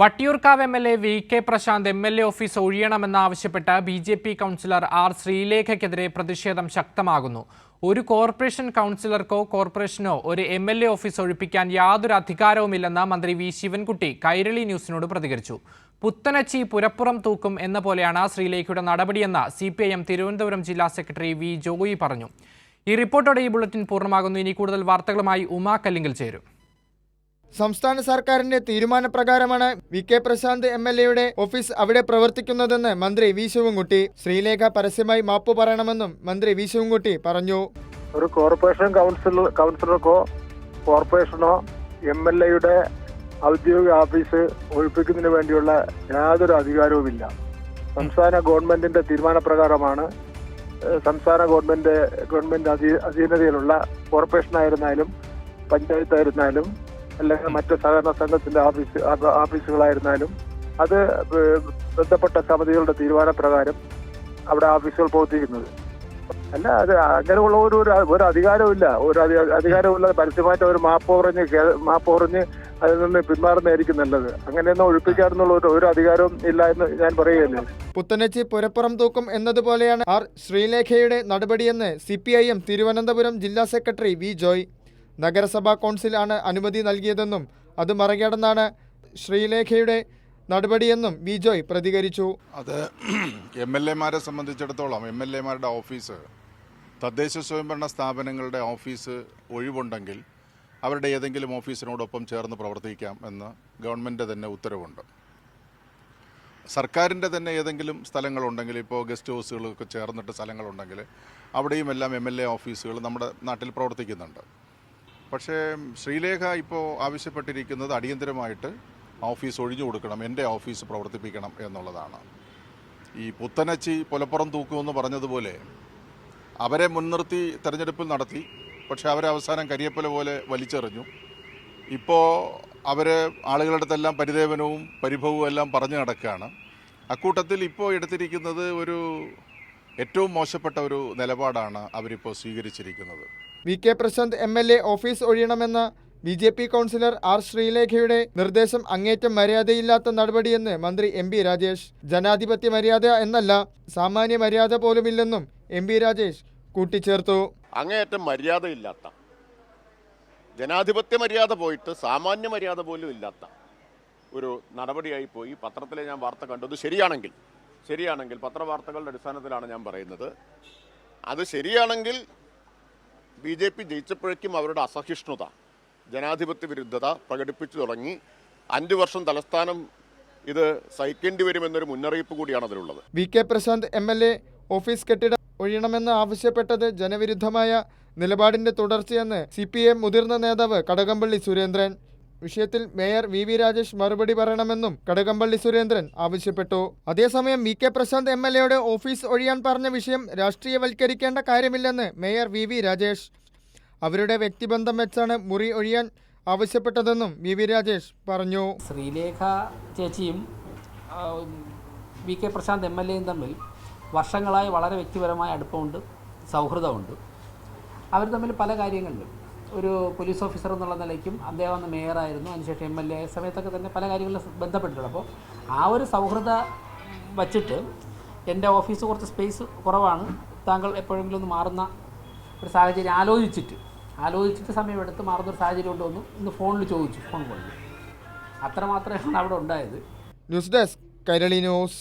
Vattiyoorkavu M L A V K Prasanth M L A office ഒഴിയണമെന്നാവശ്യപ്പെട്ട് B J P councillor R ശ്രീലേഖയ്ക്കെതിരെ പ്രതിഷേധം ശക്തമാകുന്നു. ഒരു corporation കൗൺസിലർക്കോ കോർപ്പറേഷനോ ഒരു M L A office ഒഴിപ്പിക്കാൻ യാതൊരു അധികാരവുമില്ലെന്ന് മന്ത്രി വി ശിവൻകുട്ടി കൈരളി ന്യൂസിനോട് പ്രതികരിച്ചു. പുത്തനച്ചി പുരപ്പുറം തൂക്കും എന്ന പോലെയാണ് ശ്രീലേഖയുടെ നടപടിയെന്ന് C P I M Thiruvananthapuram ജില്ലാ സെക്രട്ടറി വി ജോയി പറഞ്ഞു. ഈ റിപ്പോർട്ടോടെ ഈ ബുള്ളറ്റിൻ പൂർണമാകുന്നു. ഇനി കൂടുതൽ വാർത്തകളുമായി ഉമാ കല്ലിങ്കിൽ ചേരും. സംസ്ഥാന സർക്കാരിന്റെ തീരുമാനപ്രകാരമാണ് V K Prasanth M L എയുടെ ഓഫീസ് അവിടെ പ്രവർത്തിക്കുന്നതെന്ന് മന്ത്രി വി ശിവൻകുട്ടി. ശ്രീലേഖ പരസ്യമായി മാപ്പ് പറയണമെന്നും മന്ത്രി വി ശിവൻകുട്ടി പറഞ്ഞു. ഒരു കോർപ്പറേഷൻ കൗൺസിൽ കൗൺസിലർക്കോ കോർപ്പറേഷനോ എം എൽ എയുടെ ഔദ്യോഗിക ഓഫീസ് ഒഴിപ്പിക്കുന്നതിന് വേണ്ടിയുള്ള യാതൊരു അധികാരവുമില്ല. സംസ്ഥാന ഗവൺമെന്റിന്റെ തീരുമാനപ്രകാരമാണ് സംസ്ഥാന ഗവൺമെന്റ് ഗവൺമെന്റ് അധീ അധീനതയിലുള്ള കോർപ്പറേഷൻ ആയിരുന്നാലും പഞ്ചായത്തായിരുന്നാലും അല്ലെങ്കിൽ മറ്റ് സഹകരണ സംഘത്തിന്റെ ഓഫീസ് ഓഫീസുകളായിരുന്നാലും അത് ബന്ധപ്പെട്ട സമിതികളുടെ തീരുമാനപ്രകാരം അവിടെ ഓഫീസുകൾ പ്രവർത്തിക്കുന്നത്. അല്ല അത് അങ്ങനെയുള്ള ഒരു ഒരു അധികാരമില്ല ഒരു അധി- അധികാരമില്ല പരസ്യമായിട്ട് ഒരു മാപ്പ് പറഞ്ഞ് മാപ്പ് പറഞ്ഞ് അതിൽ നിന്ന് പിന്മാറുന്നതായിരിക്കും നല്ലത്. അങ്ങനെയൊന്നും ഒഴിപ്പിക്കാറെന്നുള്ള ഒരു അധികാരവും ഇല്ല എന്ന് ഞാൻ പറയുകയല്ലേ. പുത്തനച്ചി പുരപ്പുറം തൂക്കും എന്നതുപോലെയാണ് ആർ ശ്രീലേഖയുടെ നടപടിയെന്ന് സി തിരുവനന്തപുരം ജില്ലാ സെക്രട്ടറി വി ജോയ്. നഗരസഭാ കൗൺസിലാണ് അനുമതി നൽകിയതെന്നും അത് മറികടന്നാണ് ശ്രീലേഖയുടെ നടപടിയെന്നും വി ജോയ് പ്രതികരിച്ചു. അത് എം എൽ എമാരെ സംബന്ധിച്ചിടത്തോളം എം എൽ എമാരുടെ ഓഫീസ് തദ്ദേശ സ്വയംഭരണ സ്ഥാപനങ്ങളുടെ ഓഫീസ് ഒഴിവുണ്ടെങ്കിൽ അവരുടെ ഏതെങ്കിലും ഓഫീസിനോടൊപ്പം ചേർന്ന് പ്രവർത്തിക്കാം എന്ന് ഗവൺമെന്റ് തന്നെ ഉത്തരവുണ്ട്. സർക്കാരിന്റെ തന്നെ ഏതെങ്കിലും സ്ഥലങ്ങളുണ്ടെങ്കിൽ ഇപ്പോൾ ഗസ്റ്റ് ഹൗസുകളൊക്കെ ചേർന്നിട്ട് സ്ഥലങ്ങളുണ്ടെങ്കിൽ അവിടെയും എല്ലാം എം എൽ എ ഓഫീസുകൾ നമ്മുടെ നാട്ടിൽ പ്രവർത്തിക്കുന്നുണ്ട്. പക്ഷേ ശ്രീലേഖ ഇപ്പോൾ ആവശ്യപ്പെട്ടിരിക്കുന്നത് അടിയന്തരമായിട്ട് ഓഫീസ് ഒഴിഞ്ഞു കൊടുക്കണം എന്റെ ഓഫീസ് പ്രവർത്തിപ്പിക്കണം എന്നുള്ളതാണ്. ഈ പുത്തനച്ചി പുലപ്പുറം തൂക്കുമെന്ന് പറഞ്ഞതുപോലെ അവരെ മുൻനിർത്തി തെരഞ്ഞെടുപ്പിൽ നടത്തി പക്ഷേ അവരെ അവസാനം കരിയപ്പല പോലെ വലിച്ചെറിഞ്ഞു. ഇപ്പോൾ അവർ ആളുകളുടെ അടുത്തെല്ലാം പരിദേവനവും പരിഭവവും എല്ലാം പറഞ്ഞു നടക്കുകയാണ്. അക്കൂട്ടത്തിൽ ഇപ്പോൾ എടുത്തിരിക്കുന്നത് ഒരു ഏറ്റവും മോശപ്പെട്ട ഒരു നിലപാടാണ് അവരിപ്പോൾ സ്വീകരിച്ചിരിക്കുന്നത്. V K Prasanth M L A office ഒഴിയണമെന്ന B J P councillor R ശ്രീലേഖയുടെ നിർദ്ദേശം അങ്ങേറ്റം മര്യാദയില്ലാത്ത നടപടിയെന്ന് മന്ത്രി എം പി രാജേഷ്. ജനാധിപത്യ മര്യാദ എന്നല്ല സാമാന്യ മര്യാദ പോലുമില്ലെന്നും എം പി രാജേഷ് കൂട്ടിച്ചേർത്തു. അങ്ങേയറ്റം മര്യാദയില്ലാത്ത ജനാധിപത്യ മര്യാദ പോയിട്ട് സാമാന്യ മര്യാദ പോലും ഇല്ലാത്ത ഒരു നടപടിയായി പോയി. പത്രത്തിലെ ഞാൻ വാർത്ത കണ്ടത് ശരിയാണെങ്കിൽ ശരിയാണെങ്കിൽ പത്രവാർത്തകളുടെ അടിസ്ഥാനത്തിലാണ് ഞാൻ പറയുന്നത്. അത് ശരിയാണെങ്കിൽ ബി ജെ പി ജയിച്ചപ്പോഴേക്കും അവരുടെ അസഹിഷ്ണുത ജനാധിപത്യ വിരുദ്ധത പ്രകടിപ്പിച്ചു തുടങ്ങി. അഞ്ചു വർഷം തലസ്ഥാനം ഇത് സഹിക്കേണ്ടി വരുമെന്നൊരു മുന്നറിയിപ്പ് കൂടിയാണ് അതിലുള്ളത്. V K Prasanth M L A office കെട്ടിടം ഒഴിയണമെന്ന് ആവശ്യപ്പെട്ടത് ജനവിരുദ്ധമായ നിലപാടിന്റെ തുടർച്ചയെന്ന് സി പി മുതിർന്ന നേതാവ് കടകംപള്ളി സുരേന്ദ്രൻ. വിഷയത്തിൽ മേയർ വി വി രാജേഷ് മറുപടി പറയണമെന്നും കടകംപള്ളി സുരേന്ദ്രൻ ആവശ്യപ്പെട്ടു. അതേസമയം V K Prasanth M L എയുടെ ഓഫീസ് ഒഴിയാൻ പറഞ്ഞ വിഷയം രാഷ്ട്രീയവൽക്കരിക്കേണ്ട കാര്യമില്ലെന്ന് മേയർ വി വി രാജേഷ്. അവരുടെ വ്യക്തിബന്ധം വെച്ചാണ് മുറി ഒഴിയാൻ ആവശ്യപ്പെട്ടതെന്നും വി വി രാജേഷ് പറഞ്ഞു. ശ്രീലേഖ ചേച്ചിയും V K Prasanth M L എയും തമ്മിൽ വർഷങ്ങളായി വളരെ വ്യക്തിപരമായ അടുപ്പമുണ്ട് സൗഹൃദമുണ്ട്. അവർ തമ്മിൽ പല കാര്യങ്ങളിലും ഒരു പോലീസ് ഓഫീസർ എന്നുള്ള നിലയ്ക്കും അദ്ദേഹം അന്ന് മേയറായിരുന്നു. അതിനുശേഷം എം എൽ എ സമയത്തൊക്കെ തന്നെ പല കാര്യങ്ങളിലും ബന്ധപ്പെട്ടിട്ടുണ്ട്. അപ്പോൾ ആ ഒരു സൗഹൃദ വച്ചിട്ട് എന്റെ ഓഫീസ് കുറച്ച് സ്പേസ് കുറവാണ്. താങ്കൾ എപ്പോഴെങ്കിലും ഒന്ന് മാറുന്ന ഒരു സാഹചര്യം ആലോചിച്ചിട്ട് ആലോചിച്ചിട്ട് സമയമെടുത്ത് മാറുന്ന ഒരു സാഹചര്യം ഉണ്ടോന്ന് ഇന്ന് ഫോണിൽ ചോദിച്ചു ഫോൺ കോളിൽ. അത്രമാത്രമാണ് അവിടെ ഉണ്ടായത്. News desk Kairali news.